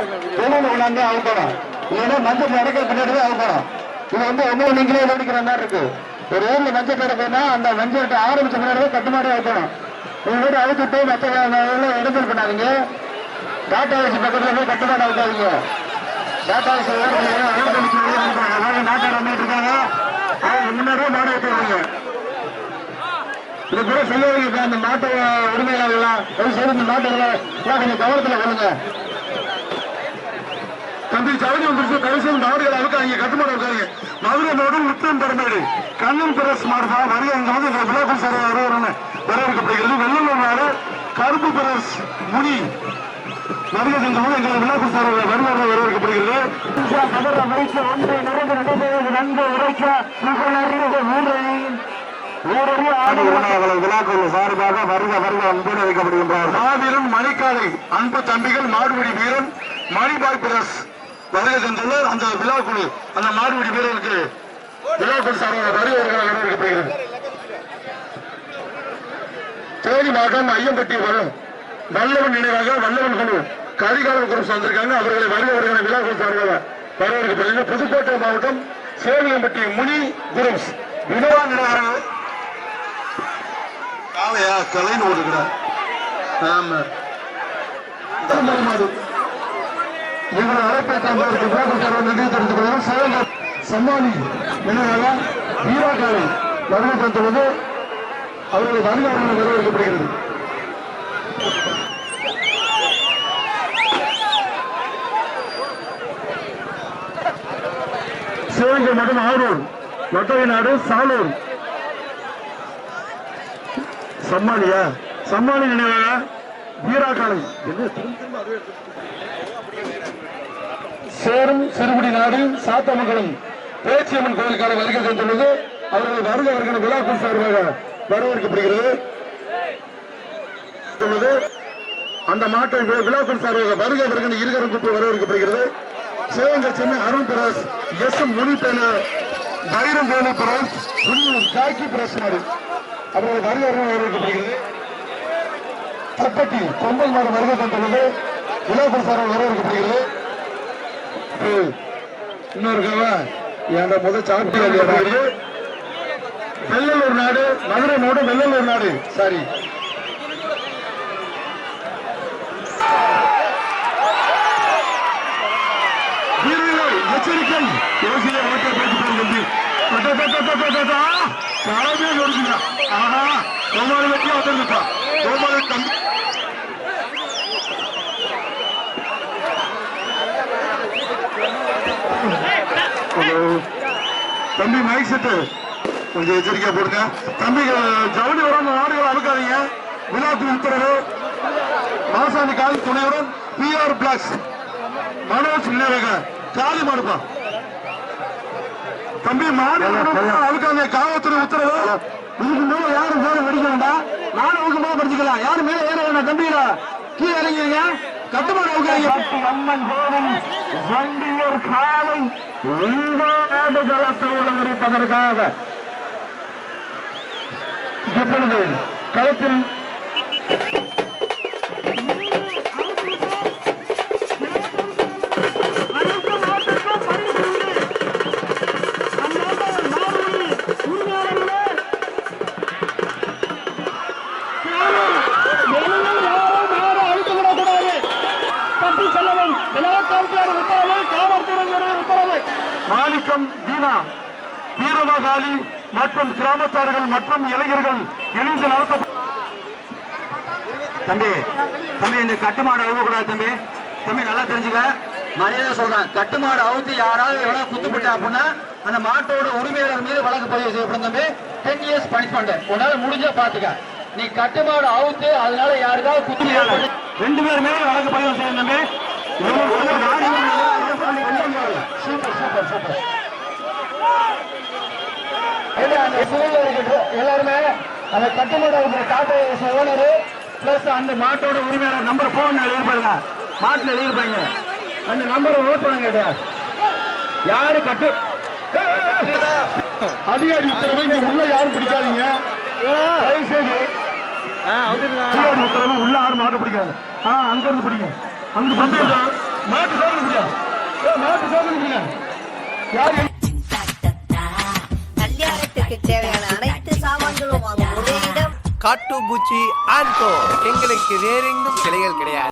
வெளியில கொண்டாந்து அவுக்கணும் இல்லைன்னா மஞ்சள் நடக்க பின்னாடி தான் அவுக்கணும் இது வந்து ஒண்ணு நீங்களே கவனிக்கிற மாதிரி இருக்கு. ஒரு ஊர்ல மஞ்சள் கிடக்குன்னா அந்த மஞ்சள் ஆரம்பிச்ச முன்னாடி தான் கட்டுமாடி அவுக்கணும் உங்க வீடு அவுத்துட்டு மற்ற இடங்கள் பண்ணாதீங்க டாட்டா வச்சு பக்கத்துல போய் கட்டுமாடி அவுக்காதீங்க டாட்டா வச்சு நாட்டாட வந்துட்டு இருக்காங்க. அவங்க முன்னாடியே மாடு வச்சுருக்காங்க. இது கூட சொல்லுவீங்க அந்த மாட்டை உரிமையாளர்கள்லாம் ஒரு சைடு மாட்டை மாட்டுகளை கொஞ்சம் கவனத்தில் கொள்ளுங்க. தம்பி ஜவுளி வந்துருச்சு கடைசியில் நாடுகள் அழுக்காங்க கட்டுமாடம் இருக்காங்க. மதுரை நோடு உத்தம் பெருமேடு. கண்ணன் பிரஸ் மாடுதா வரி அங்க வந்து இந்த விழாக்கள் சார் வருவாருன்னு வரவேற்கப்படுகிறது வெள்ளலூர் நாடு கருப்பு பிரஸ் முனி. வருகை செஞ்சபோது எங்கள் விழாக்கள் சார் வருவார் வரவேற்கப்படுகிறது நகர வைத்து ஒன்றை நடந்து நடைபெறுவது நன்கு உரைக்க உங்கள் அறிவு மூன்றையும் ஊரறிய ஆடுகள் விழாக்கள் சார்பாக வருக வருக அன்போடு வைக்கப்படுகின்றார் மாவீரன் மணிக்காலை அன்பு தம்பிகள் மாடுபிடி வீரன் மணிபாய் பிரஸ். வருகை சென்றுள்ளார் அந்த விழாக்குழு அந்த மாடுபிடி வீரருக்கு விழாக்குழு சார்பாக வருகிறவர்கள் வரவேற்கப்படுகிறது தேனி மாவட்டம் ஐயம்பட்டி வரும். வல்லவன் நினைவாக வல்லவன் குழு கரிகாலன் குரூப்ஸ் வந்திருக்காங்க அவர்களை வருகிறவர்கள் விழாக்குழு சார்பாக வரவேற்கப்படுகிறது புதுக்கோட்டை மாவட்டம் சேவியம்பட்டி முனி குரூப்ஸ். வினோவா நினைவாக. காளையா கலைன்னு ஓடுகிறா ஆமா. மாடு. சம்மானி நினைவாக வரவேற்கப்படுகிறது. சிவகங்கை மற்றும் ஆரூர் ஒட்டகை நாடு சாலூர். சம்மானியா? சம்மானி நினைவாக வீராக்காலை சேரும் சிறுகுடி நாடு சாத்தமங்கலம் பேச்சியம்மன் கோயிலுக்கான வருகை தந்துள்ளது அவர்கள் வருகை வருகிற விழாக்கள் சார்பாக வரவேற்கப்படுகிறது. அந்த மாட்டை விழாக்கள் சார்பாக வருகை வருகிற இருகரம் கூட்டு வரவேற்கப்படுகிறது. Sivaganga Chennai Arun press S M முனிப்பேன பைரம் வேலு பிரஸ் காக்கி பிரஸ் அவர்கள் வருகை வருகை வரவேற்கப்படுகிறது. தப்பட்டி கொம்பல் மாடு வருகை தந்துள்ளது விழாக்குள் சார்பாக வரவேற்கப்படுகிறது. இன்னொரு கவா என் முத சாப்பிட்டு வெள்ளலூர் நாடு மதுரை நாடு வெள்ளலூர் நாடு. சாரி. எச்சரிக்கை. யோசியை ஓட்ட போட்டு தம்பி காலமே ஆஹா கோமாளி வெட்டி வந்துருக்கா கோமாளி தம்பி தம்பி மைக் செட்டு கொஞ்சம் எச்சரிக்கையா போடுங்க. தம்பி ஜவுளி வரும் ஆடுகள் அழுக்காதீங்க. விழாக்கு உத்தரவு. மாசாணி கால் துணையுடன் பிஆர் பிளஸ் மனோஜ் நினைவக. காலி மாடுப்பா தம்பி மாடு அழுக்காங்க காவல்துறை உத்தரவு. இதுக்கு மேல யாரும் மேல வெடிக்க வேண்டாம். நானும் உங்க மேல படிச்சுக்கலாம். யாரும் மேல ஏற வேண்டாம் தம்பிடா கீழே இறங்கிங்க கட்டுமாடு அவுக்காங்க அம்மன் வண்டியூர் காலை இந்த நாடு ஜலத்தை உலகரிப்பதற்காக இப்பொழுது களத்தில். மாணிக்கம் தீனா வீரமகாலி மற்றும் கிராமத்தார்கள் மற்றும் இளைஞர்கள் இணைந்து நடத்த தம்பி தம்பி இந்த கட்டுமாடு அழுகக்கூடாது தம்பி. தம்பி நல்லா தெரிஞ்சுக்க. மரியாதை சொல்றேன். கட்டுமாடு அவுத்து யாராவது எவ்வளவு குத்துப்பட்டா அப்படின்னா அந்த மாட்டோட உரிமையாளர் மீது வழக்கு பதிவு செய்யப்படும் தம்பி. டென் இயர்ஸ் பனிஷ்மெண்ட் உன்னால முடிஞ்சா பாத்துக்க. நீ கட்டுமாடு அவுத்து அதனால யாருக்காவது குத்து ரெண்டு பேர் மேல வழக்கு பதிவு செய்யணும் தம்பி. எல்லாருமே அந்த கட்டுமாட டாட்டா ஓனரு பிளஸ் அந்த மாட்டோட உரிமையாளர் நம்பர் போன் எழுதிருப்பாங்க மாட்டுல எழுதிருப்பாங்க அந்த நம்பரை ஓட் பண்ணுங்க யாரு கட்டு? அதிகாரி உத்தரவை இங்க உள்ள யாரும் பிடிக்காதீங்க. தயவு செய்து உத்தரவு உள்ள யாரும் மாட்ட பிடிக்காது. ஆ அங்க இருந்து பிடிங்க. அங்கு பந்தயம் மாட்டு சாமி மாட்டு சாமி யார் கல்யாணத்துக்கு தேவையான அனைத்து சாமான்களும் காட்டு பூச்சி ஆன்கோ எங்களுக்கு வேறெங்கும் கிளைகள் கிடையாது.